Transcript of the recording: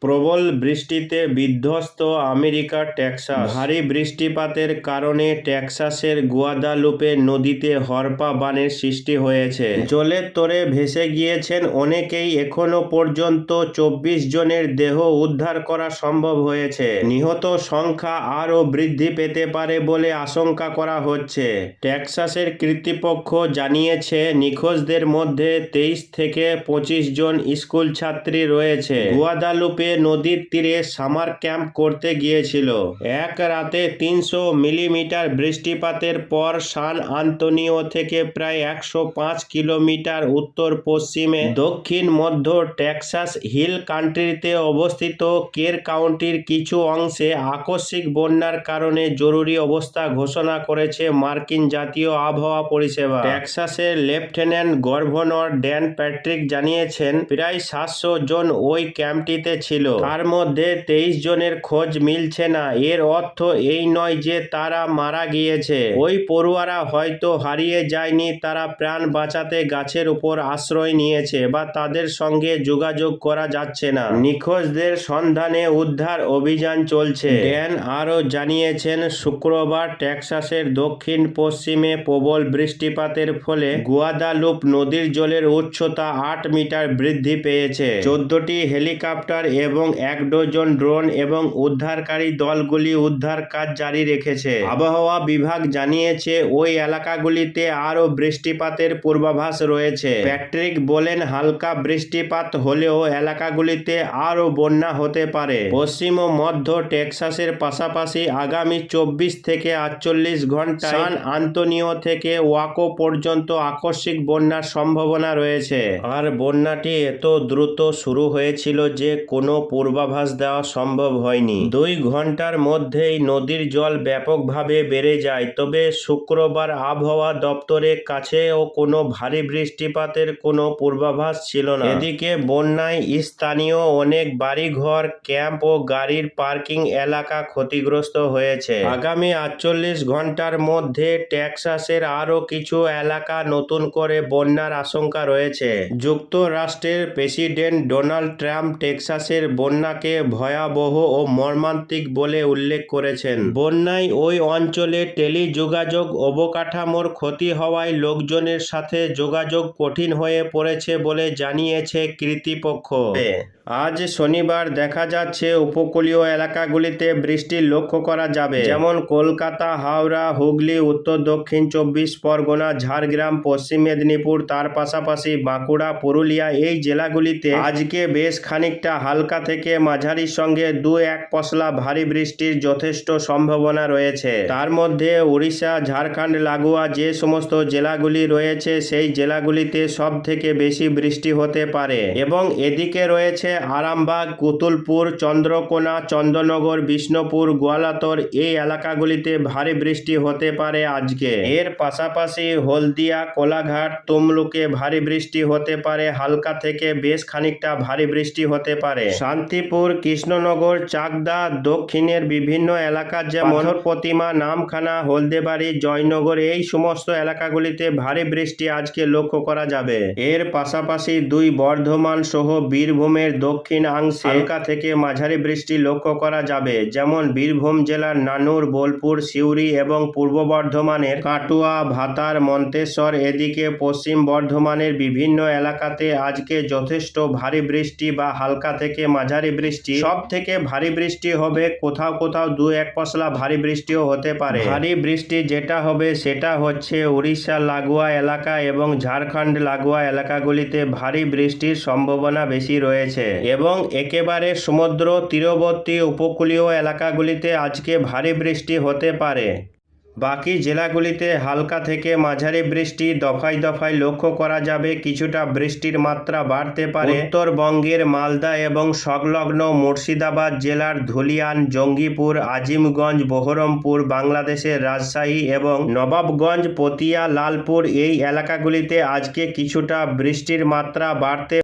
প্রবল বৃষ্টিতে বিধ্বস্ত আমেরিকার টেক্সাস। ভারী বৃষ্টিপাতের কারণে টেক্সাসের গুয়াদালুপে নদীতে হরপা বানের সৃষ্টি হয়েছে। জলের তোরে ভেসে গিয়েছেন অনেকেই। এখনও পর্যন্ত চব্বিশ জনের দেহ উদ্ধার করা সম্ভব হয়েছে। নিহত সংখ্যা আরও বৃদ্ধি পেতে পারে বলে আশঙ্কা করা হচ্ছে। টেক্সাসের কর্তৃপক্ষ জানিয়েছে, নিখোঁজদের মধ্যে তেইশ থেকে পঁচিশ জন স্কুল ছাত্রী রয়েছে। গুয়াদালুপে নদীর তীরে সামার ক্যাম্প করতে গিয়েছিল। এক রাতে তিনশো মিলিমিটার বৃষ্টিপাতের পর সান আন্তনিও থেকে প্রায় একশো পাঁচ কিলোমিটার উত্তর পশ্চিমে দক্ষিণ মধ্য টেক্সাস হিল কান্ট্রিতে অবস্থিত কের কাউন্টির কিছু অংশে আকস্মিক বন্যার কারণে জরুরি অবস্থা ঘোষণা করেছে মার্কিন জাতীয় আবহাওয়া পরিষেবা। টেক্সাসের লেফটেন্যান্ট গভর্নর ড্যান প্যাট্রিক জানিয়েছেন, প্রায় সাতশো জন ওই ক্যাম্পটিতে ছিল। তার মধ্যে তেইশ জনের খোঁজ মিলছে না। এর অর্থ এই নয় যে তারা মারা গিয়েছে। ওই পড়ুয়ারা হয়তো হারিয়ে যায়নি, তারা প্রাণ বাঁচাতে গাছের উপর আশ্রয় নিয়েছে বা তাদের সঙ্গে যোগাযোগ করা যাচ্ছে না। নিখোঁজদের সন্ধানে উদ্ধার অভিযান চলছে। ড্যান আরও জানিয়েছেন, শুক্রবার টেক্সাসের দক্ষিণ পশ্চিমে প্রবল বৃষ্টিপাতের ফলে গুয়াদালুপ নদীর জলের উচ্চতা আট মিটার বৃদ্ধি পেয়েছে। চোদ্দটি হেলিকপ্টার এবং এক ডজন ড্রোন এবং উদ্ধারকারী দলগুলি উদ্ধার কাজ জারি রেখেছে। আবহাওয়া বিভাগ জানিয়েছে, ওই এলাকাগুলিতে আরও বৃষ্টিপাতের পূর্বাভাস রয়েছে। প্যাট্রিক বলেন, হালকা বৃষ্টিপাত হলেও এলাকাগুলিতে আরও বন্যা হতে পারে। পশ্চিম ও মধ্য টেক্সাসের পাশাপাশি আগামী চব্বিশ থেকে আটচল্লিশ ঘণ্টা সান আন্তনিও থেকে ওয়াকো পর্যন্ত আকস্মিক বন্যার সম্ভাবনা রয়েছে। আর বন্যাটি এত দ্রুত শুরু হয়েছিল যে কোনো পূর্বাভাস দেওয়া সম্ভব হয়নি। দুই ঘণ্টার মধ্যেই নদীর জল ব্যাপকভাবে বেড়ে যায়, তবে শুক্রবার আবহাওয়া দপ্তরের কাছেও কোনো ভারী বৃষ্টিপাতের কোনো পূর্বাভাস ছিল না। এদিকে বন্যায় স্থানীয় অনেক বাড়িঘর, ক্যাম্প ও গাড়ির পার্কিং এলাকা ক্ষতিগ্রস্ত হয়েছে। আগামী আটচল্লিশ ঘণ্টার মধ্যে টেক্সাসের আরও কিছু এলাকা নতুন করে বন্যার আশঙ্কা রয়েছে। যুক্তরাষ্ট্রের প্রেসিডেন্ট ডোনাল্ড ট্রাম্প টেক্সাসের বন্যাকে ভয়াবহ ও মর্মান্তিক বলে উল্লেখ করেছেন। বন্যায় ওই অঞ্চলে টেলিযোগাযোগ অবকাঠামোর ক্ষতি হওয়ায় লোকজনের সাথে যোগাযোগ কঠিন হয়ে পড়েছে বলে জানিয়েছে কর্তৃপক্ষ আজ শনিবার দেখা যাচ্ছে উপকূলীয় এলাকাগুলিতে বৃষ্টি লক্ষ্য করা যাবে। যেমন কলকাতা, হাওড়া, হুগলি, উত্তর, দক্ষিণ চব্বিশ পরগনা, ঝাড়গ্রাম, পশ্চিম মেদিনীপুর, তার পাশাপাশি বাঁকুড়া, পুরুলিয়া এই জেলাগুলিতে আজকে বেশ খানিকটা হালকা থেকে মাঝারির সঙ্গে দু এক পশলা ভারী বৃষ্টির যথেষ্ট সম্ভাবনা রয়েছে। তার মধ্যে উড়িষ্যা, ঝাড়খণ্ড, লাগোয়া যে সমস্ত জেলাগুলি রয়েছে সেই জেলাগুলিতে সব থেকে বেশি বৃষ্টি হতে পারে। এবং এদিকে রয়েছে আরামবাগ কুতুলপুর চন্দ্রকোনা চন্দ্রনগর বিষ্ণুপুর গোয়ালাতর এই এলাকাগুলিতে ভারী বৃষ্টি হতে পারে আজকে। এর পাশাপাশি হলদিয়া কোলাঘাট তমলুকে ভারী বৃষ্টি হতে পারে হালকা থেকে বেশ খানিকটা ভারী বৃষ্টি হতে পারে। শান্তিপুর কৃষ্ণনগর চাকদা দক্ষিণের বিভিন্ন এলাকা যেমন প্রতিমা নামখানা হলদেবাড়ি জয়নগর এই সমস্ত এলাকাগুলিতে ভারী বৃষ্টি আজকে লক্ষ্য করা যাবে। এর পাশাপাশি দুই বর্ধমান সহ বীরভূমের দক্ষিণাংশে হালকা থেকে মাঝারি বৃষ্টি লক্ষ্য করা যাবে, যেমন বীরভূম জেলার নানুর, বোলপুর, সিউড়ি এবং পূর্ব বর্ধমানের কাটুয়া, ভাতার, মন্তেশ্বর, এদিকে পশ্চিম বর্ধমানের বিভিন্ন এলাকাতে আজকে যথেষ্ট ভারী বৃষ্টি বা হালকা থেকে মাঝারি বৃষ্টি। সব থেকে ভারী বৃষ্টি হবে কোথাও কোথাও দু এক পশলা ভারী বৃষ্টিও হতে পারে। ভারী বৃষ্টি যেটা হবে সেটা হচ্ছে উড়িষ্যা, লাগোয়া এলাকা এবং ঝাড়খণ্ড লাগোয়া এলাকাগুলিতে ভারী বৃষ্টির সম্ভাবনা বেশি রয়েছে। এবং একেবারে সমুদ্র তীরবর্তী উপকূলীয় এলাকাগুলিতে আজকে ভারী বৃষ্টি হতে পারে। বাকি জেলাগুলিতে হালকা থেকে মাঝারি বৃষ্টি দফায় দফায় লক্ষ্য করা যাবে। কিছুটা বৃষ্টির মাত্রা বাড়তে পারে। উত্তরবঙ্গের মালদা এবং সংলগ্ন মুর্শিদাবাদ জেলার ধুলিয়ান, জঙ্গিপুর, আজিমগঞ্জ, বহরমপুর, বাংলাদেশের রাজশাহী এবং নবাবগঞ্জ, পতিয়া, লালপুর এই এলাকাগুলিতে আজকে কিছুটা বৃষ্টির মাত্রা বাড়তে